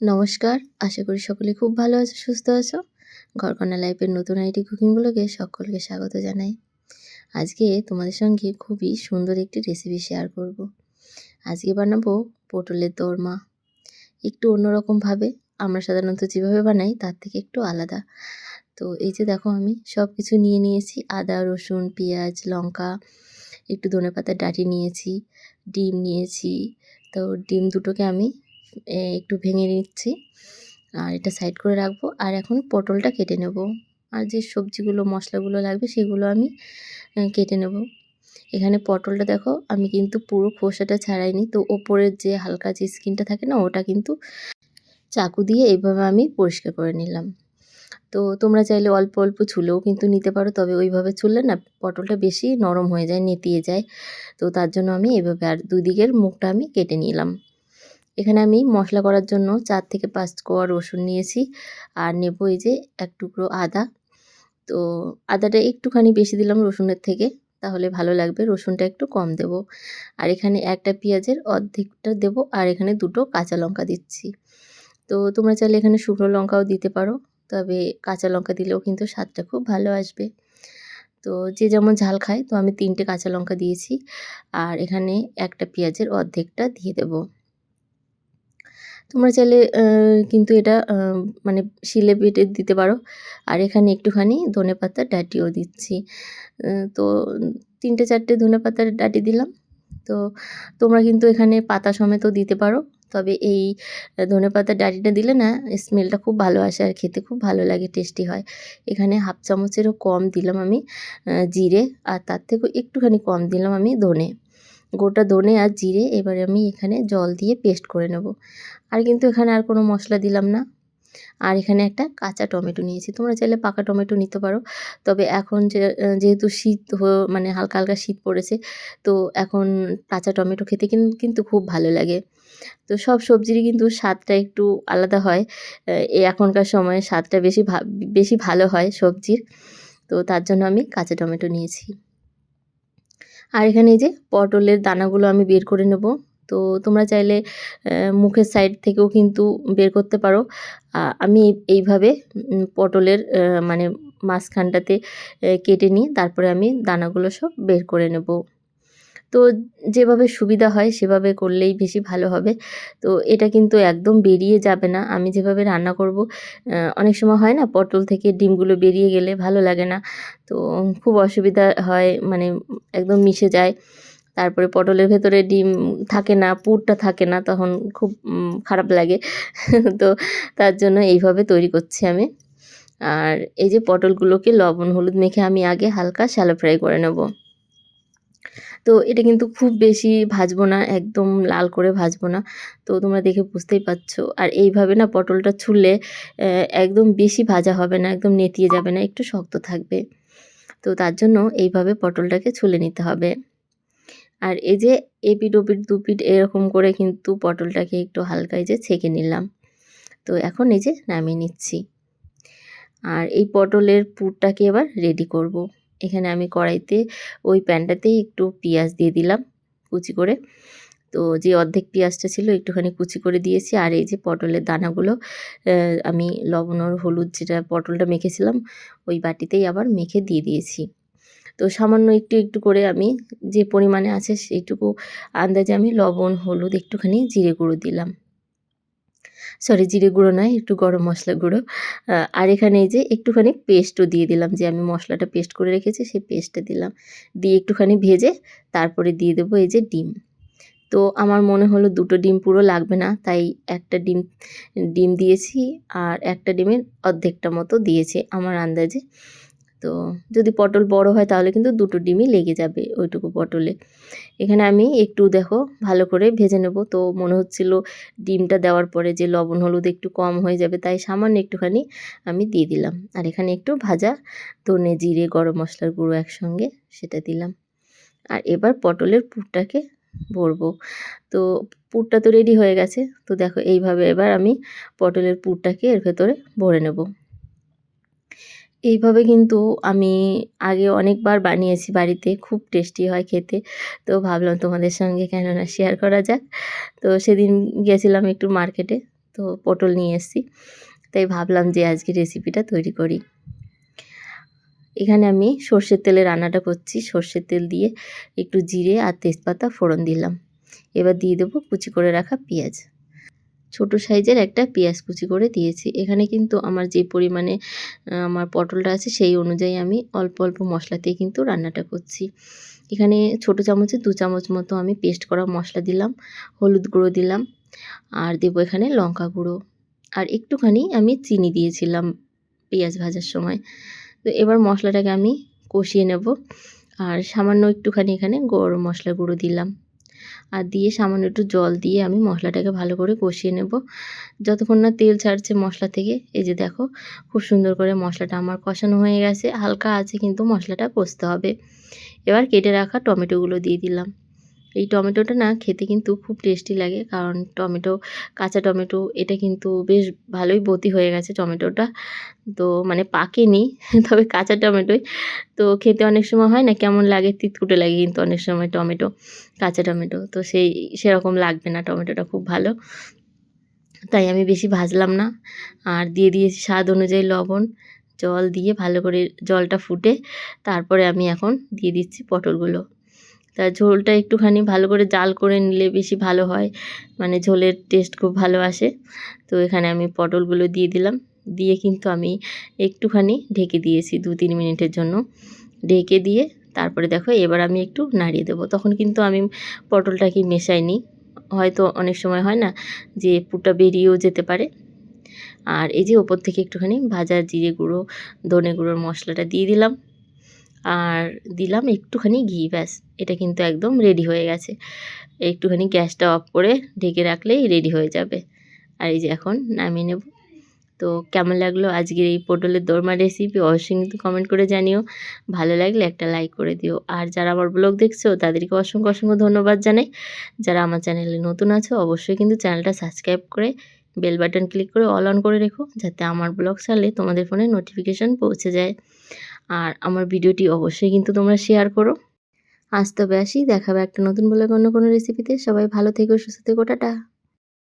নমস্কার, আশা করি সকলে খুব ভালো আছো, সুস্থ আছো। ঘরকন্যা লাইফের নতুন আইটি কুকিংগুলোকে সকলকে স্বাগত জানাই। আজকে তোমাদের সঙ্গে খুবই সুন্দর একটি রেসিপি শেয়ার করব। আজকে বানাবো পটলের দোরমা। একটু অন্যরকমভাবে আমরা সাধারণত যেভাবে বানাই তার থেকে একটু আলাদা। তো এই যে দেখো আমি সব কিছু নিয়ে নিয়েছি, আদা, রসুন, পেঁয়াজ, লঙ্কা, একটু ধনে পাতার ডাঁটি নিয়েছি, ডিম নিয়েছি। তো ডিম দুটোকে আমি একটু ভেঙে নিচ্ছি। আর এটা সাইড করে রাখব। আর এখন পটলটা কেটে নেব। আর যে সবজিগুলো, মশলাগুলো লাগবে, সেগুলো আমি কেটে নেব। এখানে পটলটা দেখো, আমি কিন্তু পুরো খোসাটা ছাড়াইনি। তো ওপরের যে হালকা যে স্কিনটা থাকে না, ওটা কিন্তু চাকু দিয়ে এইভাবে আমি পরিষ্কার করে নিলাম। তো তোমরা চাইলে অল্প অল্প ছুলেও কিন্তু নিতে পারো, তবে ওইভাবে ছুললে না, পটলটা বেশি নরম হয়ে যায়, নেতিয়ে যায়। তো তার জন্য আমি এইভাবে আর দুই দিকের মুখটা আমি কেটে নিলাম। এখানে আমি মশলা করার জন্য চার থেকে পাঁচ কোয়া রসুন নিয়েছি। আর নেব এই যে এক টুকরো আদা। তো আদাটা একটুখানি বেশি দিলাম রসুনের থেকে, তাহলে ভালো লাগবে, রসুনটা একটু কম দেব। আর এখানে একটা পেঁয়াজের অর্ধেকটা দেব, আর এখানে দুটো কাঁচা লঙ্কা দিচ্ছি। তো তোমরা চাইলে এখানে শুকনো লঙ্কাও দিতে পারো, তবে কাঁচা লঙ্কা দিলেও কিন্তু স্বাদটা খুব ভালো আসবে। তো যে যেমন ঝাল খায়, তো আমি তিনটে কাঁচা লঙ্কা দিয়েছি। আর এখানে একটা পেঁয়াজের অর্ধেকটা দিয়ে দেবো। তোমরা চাইলে কিন্তু এটা মানে শিলে বেটে দিতে পারো। আর এখানে একটুখানি ধনে পাতার ডাঁটিও দিচ্ছি। তো তিনটে চারটে ধনে পাতার ডাঁটি দিলাম। তো তোমরা কিন্তু এখানে পাতা সমেতও দিতে পারো। তবে এই ধনে পাতার ডাঁটিটা দিলে না, স্মেলটা খুব ভালো আসে আর খেতে খুব ভালো লাগে, টেস্টি হয়। এখানে হাফ চামচেরও কম দিলাম আমি জিরে। আর তার থেকেও একটুখানি কম দিলাম আমি ধনে। গোটা ধনে আর জিরে এবারে আমি এখানে জল দিয়ে পেস্ট করে নেব। আর কিন্তু এখানে আর কোনো মশলা দিলাম না। আর এখানে একটা কাঁচা টমেটো নিয়েছি। তোমরা চাইলে পাকা টমেটো নিতে পারো। তবে এখন যেহেতু শীত মানে হালকা হালকা শীত পড়েছে, তো এখন কাঁচা টমেটো খেতে কিন্তু খুব ভালো লাগে। তো সব সবজিরই কিন্তু স্বাদটা একটু আলাদা হয়। এখনকার সময়ে স্বাদটা বেশি বেশি ভালো হয় সবজির। তো তার জন্য আমি কাঁচা টমেটো নিয়েছি। আর এখানে যে পটলের দানাগুলো আমি বের করে নেব। তো তোমরা চাইলে মুখের সাইড থেকেও কিন্তু বের করতে পারো। আমি এইভাবে পটলের মানে মাঝখানটাতে কেটে নিই। তারপরে আমি দানাগুলো সব বের করে নেব। তো যেভাবে সুবিধা হয় সেভাবে করলেই বেশি ভালো হবে। তো এটা কিন্তু একদম বেরিয়ে যাবে না। আমি যেভাবে রান্না করব অনেক সময় হয় না পটল থেকে ডিমগুলো বেরিয়ে গেলে ভালো লাগে না। তো খুব অসুবিধা হয় মানে একদম মিশে যায়। তারপরে পটলের ভেতরে ডিম থাকে না, পুরটা থাকে না, তখন খুব খারাপ লাগে। তো তার জন্য এইভাবে তৈরি করছি আমি। আর এই যে পটলগুলোকে লবণ, হলুদ মেখে আমি আগে হালকা শ্যালো ফ্রাই করে নেব। তো এটা কিন্তু খুব বেশি ভাজবো না, একদম লাল করে ভাজবো না। তো তোমরা দেখে বুঝতেই পারছ। আর এইভাবে না পটলটা ছুললে একদম বেশি ভাজা হবে না, একদম নেতিয়ে যাবে না, একটু শক্ত থাকবে। তো তার জন্য এইভাবে পটলটাকে ছুলে নিতে হবে। আর এই যে এপিট ওপিট দুপিট এরকম করে কিন্তু পটলটাকে একটু হালকায় যে ছেঁকে নিলাম। তো এখন এই যে নামিয়ে নিচ্ছি। আর এই পটলের পুরটাকে এবার রেডি করব। এখানে আমি কড়াইতে ওই প্যানটাতেই একটু পেঁয়াজ দিয়ে দিলাম কুচি করে। তো যে অর্ধেক পেঁয়াজটা ছিল একটুখানি কুচি করে দিয়েছি আর এই যে পটলের দানাগুলো আমি লবণ আর হলুদ যেটা পটলটা মেখেছিলাম ওই বাটিতেই আবার মেখে দিয়ে দিয়েছি। তো সামান্য একটু একটু করে আমি যে পরিমাণে আছে সেইটুকু আন্দাজে আমি লবণ, হলুদ একটুখানি জিরে গুঁড়ো দিলাম। সরি জিরে গুঁড়ো নয়, একটু গরম মশলা গুঁড়ো। আর এখানে এই যে একটুখানি পেস্টও দিয়ে দিলাম, যে আমি মশলাটা পেস্ট করে রেখেছি, সেই পেস্টটা দিলাম। দিয়ে একটুখানি ভেজে তারপরে দিয়ে দেবো এই যে ডিম। তো আমার মনে হলো দুটো ডিম পুরো লাগবে না, তাই একটা ডিম ডিম দিয়েছি আর একটা ডিমের অর্ধেকটা মতো দিয়েছি আমার আন্দাজে। তো যদি পটল বড় হয় তাহলে কিন্তু দুটো ডিমই লেগে যাবে ওইটুকু পটলে। এখানে আমি একটু দেখো ভালো করে ভেজে নেব। তো মনে হচ্ছিল ডিমটা দেওয়ার পরে যে লবণ হলুদ একটু কম হয়ে যাবে তাই সামান্য একটুখানি আমি দিয়ে দিলাম। আর এখানে একটু ভাজা ধনে জিরে গরম মশলার গুঁড়ো একসঙ্গে সেটা দিলাম। আর এবার পটলের পুরটাকে ভরবো। তো পুরটা তো রেডি হয়ে গেছে। তো দেখো এইভাবে এবার আমি পটলের পুরটাকে এর ভেতরে ভরে নেব। এইভাবে কিন্তু আমি আগে অনেকবার বানিয়েছি বাড়িতে, খুব টেস্টি হয় খেতে। তো ভাবলাম তোমাদের সঙ্গে কেননা শেয়ার করা যাক। তো সেদিন গেছিলাম একটু মার্কেটে তো পটল নিয়ে এসেছি। তাই ভাবলাম যে আজকে রেসিপিটা তৈরি করি। এখানে আমি সর্ষের তেলে রান্নাটা করছি। সর্ষের তেল দিয়ে একটু জিরে আর তেজপাতা ফোড়ন দিলাম। এবার দিয়ে দেবো কুচি করে রাখা পেঁয়াজ। ছোট সাইজের একটা পেঁয়াজ কুচি করে দিয়েছি। এখানে কিন্তু আমার যে পরিমাণে আমার পটলটা আছে সেই অনুযায়ী আমি অল্প অল্প মশলা দিয়ে কিন্তু রান্নাটা করছি। এখানে ছোট চামচে দু চামচ মতো আমি পেস্ট করা মশলা দিলাম, হলুদ গুঁড়ো দিলাম, আর দেবো এখানে লঙ্কা গুঁড়ো। আর একটুখানি আমি চিনি দিয়েছিলাম পেঁয়াজ ভাজার সময়। তো এবার মশলাটাকে আমি কষিয়ে নেব, আর সামান্য একটুখানি এখানে গরম মশলা গুঁড়ো দিলাম। আর দিয়ে সামান্য একটু জল দিয়ে আমি মশলাটাকে ভালো করে কষিয়ে নেব। যতক্ষণ না তেল ছাড়ছে মশলা থেকে, এই যে দেখো, খুব সুন্দর করে মশলাটা আমার কষানো হয়ে গেছে। হালকা আছে কিন্তু মশলাটা কষতে হবে। এবার কেটে রাখা টমেটোগুলো দিয়ে দিলাম। এই টমেটোটা না খেতে কিন্তু খুব টেস্টি লাগে, কারণ টমেটো, কাঁচা টমেটো, এটা কিন্তু বেশ ভালোই বতি হয়ে গেছে টমেটোটা। তো মানে পাকেনি, তবে কাঁচা টমেটোই। তো খেতে অনেক সময় হয় না, কেমন লাগে, তিতকুটে লাগে কিন্তু অনেক সময় টমেটো, কাঁচা টমেটো। তো সেই, সেরকম লাগবে না টমেটোটা খুব ভালো। তাই আমি বেশি ভাজলাম না, আর দিয়ে দিয়েছি স্বাদ অনুযায়ী লবণ। জল দিয়ে ভালো করে জলটা ফুটে, তারপরে আমি এখন দিয়ে দিচ্ছি পটলগুলো। তা ঝোলটা একটুখানি ভালো করে জাল করে নিলে বেশি ভালো হয়। মানে ঝোলের টেস্ট খুব ভালো আসে। তো এখানে আমি পটলগুলো দিয়ে দিলাম। দিয়ে কিন্তু আমি একটুখানি ঢেকে দিয়েছি দু তিন মিনিটের জন্য। ঢেকে দিয়ে তারপরে দেখো এবার আমি একটু নাড়িয়ে দেবো। তখন কিন্তু আমি পটলটাকে মেশাইনি। হয়তো অনেক সময় হয় না যে পুরটা বেরিয়েও যেতে পারে। আর এই যে ওপর থেকে একটুখানি ভাজা জিরে গুঁড়ো, ধনে গুঁড়োর মশলাটা দিয়ে দিলাম। আর দিলাম একটুখানি ঘি, ব্যাস। এটা কিন্তু একদম রেডি হয়ে গেছে। একটুখানি গ্যাসটা অফ করে ঢেকে রাখলেই রেডি হয়ে যাবে। আর এই যে এখন নামিয়ে নেব। তো কেমন লাগল আজকের এই পটলের দোরমা রেসিপি অবশ্যই কিন্তু কমেন্ট করে জানিও। ভালো লাগলে একটা লাইক করে দিও। আর যারা আমার ব্লগ দেখছ, তাদেরকে অসংখ্য অসংখ্য ধন্যবাদ জানাই। যারা আমার চ্যানেলে নতুন আছো, অবশ্যই কিন্তু চ্যানেলটা সাবস্ক্রাইব করে বেল বাটন ক্লিক করে অল অন করে রেখো, যাতে আমার ব্লগ ছাড়লে তোমাদের ফোনে নোটিফিকেশান পৌঁছে যায়। আর আমার ভিডিওটি অবশ্যই কিন্তু তোমরা শেয়ার করো। আজ তবে আসি, দেখাবে একটা নতুন বলে অন্য কোনো রেসিপিতে সবাই ভালো থেকো, সুস্থ থেকো, টাটা।